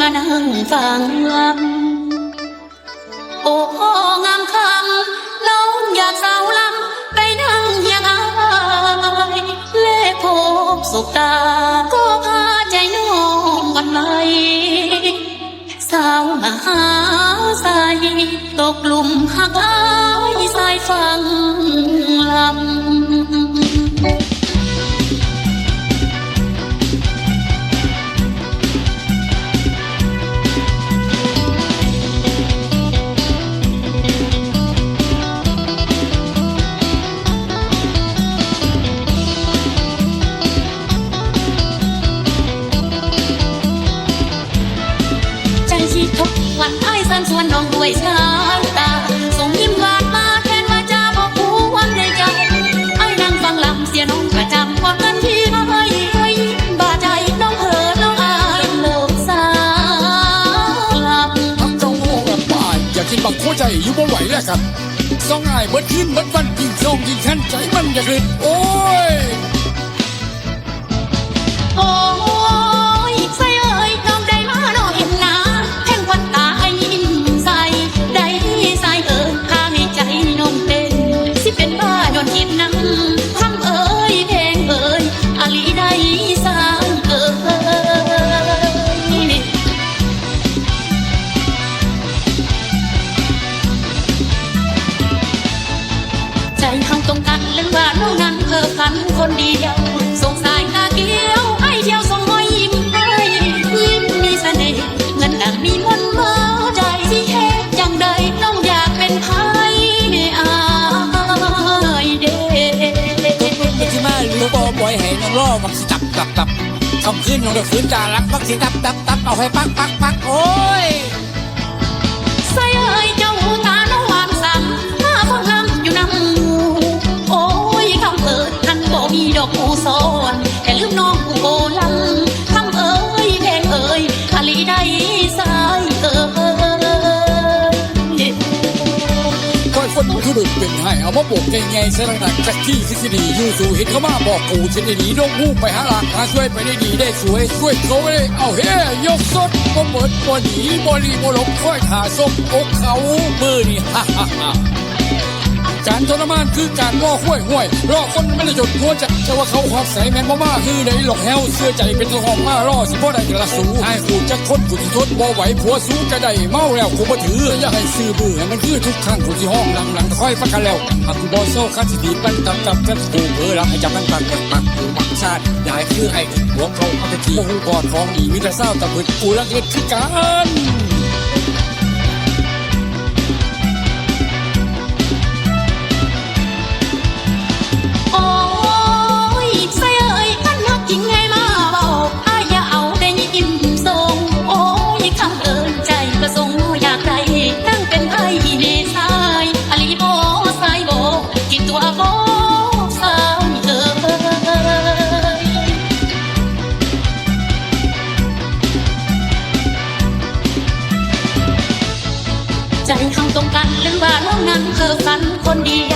มานั่งฟังลำโอ้งามคำน้องอยากสาวลำไปนั่งเฮียงอายเล่พบสุขตา ก็พาใจน้องวันไหลสาวมาหาใสตกหลุมหักอายสายฟังลำ อ้ายสันส่วนน้องด้วยสาตาส่งยิ้มหวานมาแทนมาจาบอกผู้วันในใจไอ้นั่งฟังลำเสียน้องประจำความกันที่ให้ให้บาใจน้องเผลอน้องอายเลิกสาวลำทั้งเจ้าโง่กับป่ายอย่าคิดบังคัวใจอยู่บ่ไหวแล้วครับสองง่ายเบิดขึ้นเบิดวันยิงส่งยิงขันใจมันอยากเล่นโอ้ยโอ้ กันเรื่อว่าน้องนั้นเพ้อพันคนเดียวสงสายตาเกี้ยวไอ้เที่ยวส่งรอยยิ้มให้ยิ้มมีเสน่ห์เงินดังมีมนต์เมาใจสิเฮ็ดจังใดน้องอยากเป็นไผไม่อายเด้ที่มาหรือบ่ปล่อยให้น้องรอมักสิจับตับตับคำขึ้นน้องเดือดฝืนจารักมักสิตับตับตับเอาให้ปักปักปักโอ้ย อนแต่ลืมน้องผู้โบลังคำเอ้ยเพลงเอ้ยอาลีได้สายเอ้ยคอยคนคือดึกเป็นให้เอามาโบกแกงไงเสยหนักจากที่ทฤษฎีอยู่สู่เห็นเขามาบอกกูฉันได้ดีดงหูไปหาหลักหาช่วยไปได้ดีได้สวยช่วยเขาได้เอาเฮ้ยกสดบ่เปิดบ่หนีบ่รีบ่หลบค่อยถาส้มอกเขามือนี่ฮ่าฮ่าฮ่า การทรมานคือการล่อห้วยห้วยล่อคนไม่ได้จดหัวจักแต่ว่าเขาหอบใส่แมนบ่มาคือในหลอกแฮวเสื้อใจเป็นตัวหองมาล่อสิบ่ได้กระสูให้ขูดจักคนผู้ที่ทนบ่ไหวผัวสู้จะได้เมาแล้วคงบ่ถืออย่าให้ซื้อเบื้อมันคือทุกครั้งผู้ที่ห้องหลังหลังค่อยฟักกันแล้วหากบ่โซ่คัดสิถีบมันจับจับจับกูเผลอรักให้จับมันปักปักปักกูมักชาติยายคือให้หัวเขาเอาไปทีโอ้โหกอดของอีวิตาเศร้าตะพึดกูรักเล็ดคือกัน เธอฝันคนเดียว